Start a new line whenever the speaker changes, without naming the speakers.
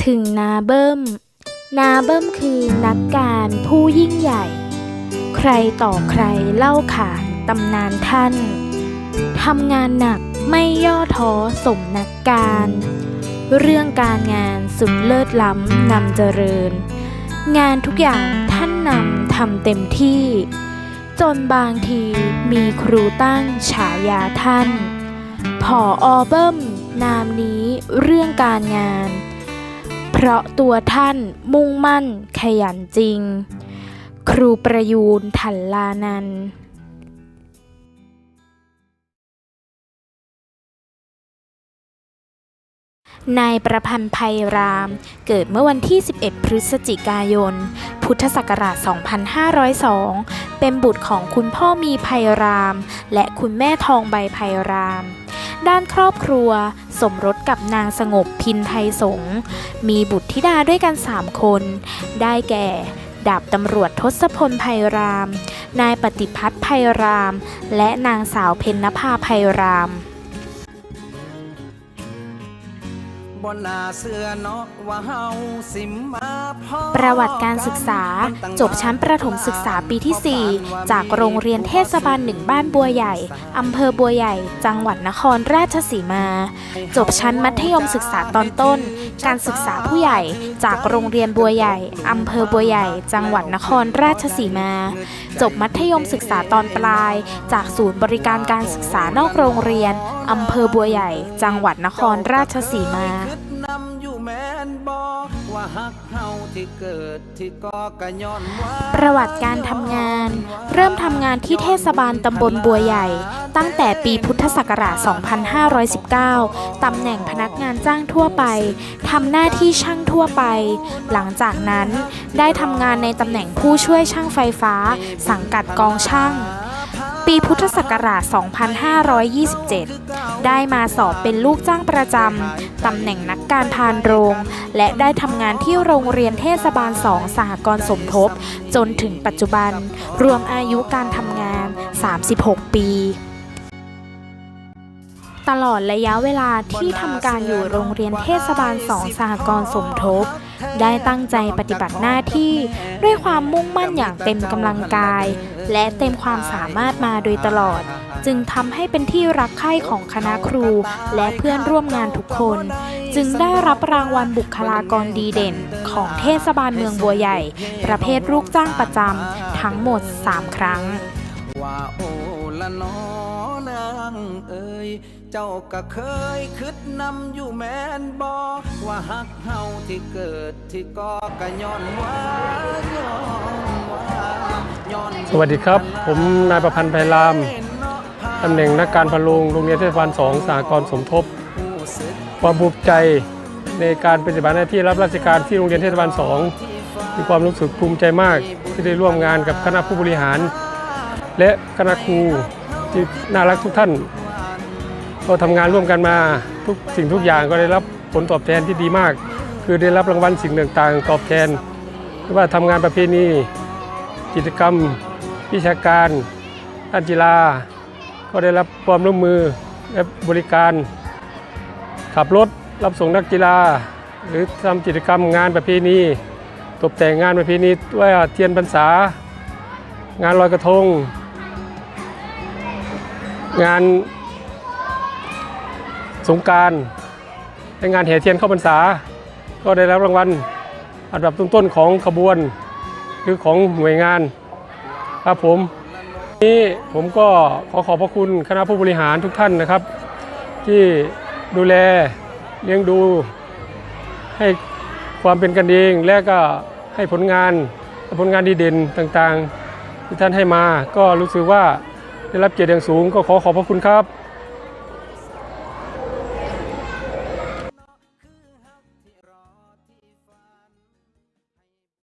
ถึงนาเบิ้ม นาเบิ้มคือนักการผู้ยิ่งใหญ่ ใครต่อใครเล่าขานตำนานท่านทำงานหนักไม่ย่อท้อสมนักการ เรื่องการงานสุดเลิศล้ำนำเจริญ งานทุกอย่างท่านนำทำเต็มที่ จนบางทีมีครูตั้งฉายาท่านผออเบิ้มนามนี้เรื่องการงาน เพราะตัวท่านมุ่งมั่นขยันจริง ครูประยูนถันลานันนายประพันธ์ภัยราม เกิดเมื่อวันที่ 11 พฤศจิกายน พุทธศักราช 2502 เป็นบุตรของคุณพ่อมีภัยราม และคุณแม่ทองใบภัยราม ด้านครอบครัว สมรสกับนางสงบพินไทยสงมีบุตรธิดาด้วยกัน 3 คน ได้แก่ ดาบตำรวจทศพลภัยราม นายปฏิพัฒน์ภัยราม และนางสาวเพ็ญนภาภัยราม ประวัติการศึกษา จบชั้นประถมศึกษาปีที่ 4 จากโรงเรียนเทศบาลหนึ่งบ้านบัวใหญ่ อำเภอบัวใหญ่ จังหวัดนครราชสีมา จบชั้นมัธยมศึกษาตอนต้น การศึกษาผู้ใหญ่ จากโรงเรียนบัวใหญ่ อำเภอบัวใหญ่ จังหวัดนครราชสีมา จบมัธยมศึกษาตอนปลาย จากศูนย์บริการการศึกษานอกโรงเรียน อำเภอบัวใหญ่ จังหวัดนครราชสีมา
นบอว่าฮักเฮาที่เกิดที่ก่อกะย้อนว่า
ประวัติการทำงาน เริ่มทำงานที่เทศบาลตำบลบัวใหญ่ ตั้งแต่ปีพุทธศักราช 2519 ตำแหน่งพนักงานจ้างทั่วไป ทำหน้าที่ช่างทั่วไป หลังจากนั้นได้ทำงานในตำแหน่งผู้ช่วยช่างไฟฟ้า สังกัดกองช่าง ปีพุทธศักราช 2527 ได้มาสอบเป็นลูกจ้างประจำ ตำแหน่งนักการพานโรง และได้ทำงานที่โรงเรียนเทศบาล2สหกรณ์สมทบ จนถึงปัจจุบัน รวมอายุการทำงาน 36 ปีตลอดระยะเวลาที่ทำการอยู่โรงเรียนเทศบาล2สหกรณ์สมทบ ได้ตั้งใจปฏิบัติหน้าที่ด้วยความมุ่งมั่นอย่างเต็มกำลังกาย และเต็มความสามารถมาโดยตลอด จึงทำให้เป็นที่รักใคร่ของคณะครู และเพื่อนร่วมงานทุกคน จึงได้รับรางวัลบุคลากรดีเด่น ของเทศบาลเมืองบัวใหญ่ ประเภทลูกจ้างประจำทั้งหมด 3 ครั้ง
ว่าโอละนอนางเอ้ยเจ้าก็เคยคิดนำอยู่แมนบอ ว่าฮักเฮาที่เกิดที่ก่อกะย้อนว่าย้อนว่าย้อน
สวัสดีครับ ผมนายประพันธ์ไพรามตำแหน่งนักการพลุงโรงเรียนเทศบาล2สหกรสมทบ ความภูมิใจในการปฏิบัติหน้าที่รับราชการที่โรงเรียนเทศบาล2มีความรู้สึกภูมิใจมากที่ได้ร่วมงานกับคณะผู้บริหาร และคณะครูที่น่ารักทุกท่าน ก็ทำงานร่วมกันมาทุกสิ่งทุกอย่างก็ได้รับ ผลตอบแทนที่ดีมาก คือได้รับรางวัลสิ่งต่างๆ ตอบแทนไม่ว่าทำงานประเพณีกิจกรรม วิชาการด้านกีฬา ก็ได้รับความร่วมมือและบริการ ขับรถรับส่งนักกีฬา หรือทำกิจกรรมงานประเพณีตกแต่งงานประเพณีด้วยเทียนพรรษา งานลอยกระทง งานสงการ และงานแห่เทียนเข้าพรรษา ก็ได้รับรางวัลอันดับต้นๆของขบวนคือของหน่วยงานครับผมนี้ผมก็ขอขอบพระคุณคณะผู้บริหารทุกท่านนะครับ ที่ดูแลเลี้ยงดู ให้ความเป็นกันเองและก็ให้ผลงานผลงานดีเด่นต่างๆ ที่ท่านให้มา ก็รู้สึกว่าได้รับเกียรติอย่างสูง ก็ขอขอบพระคุณครับ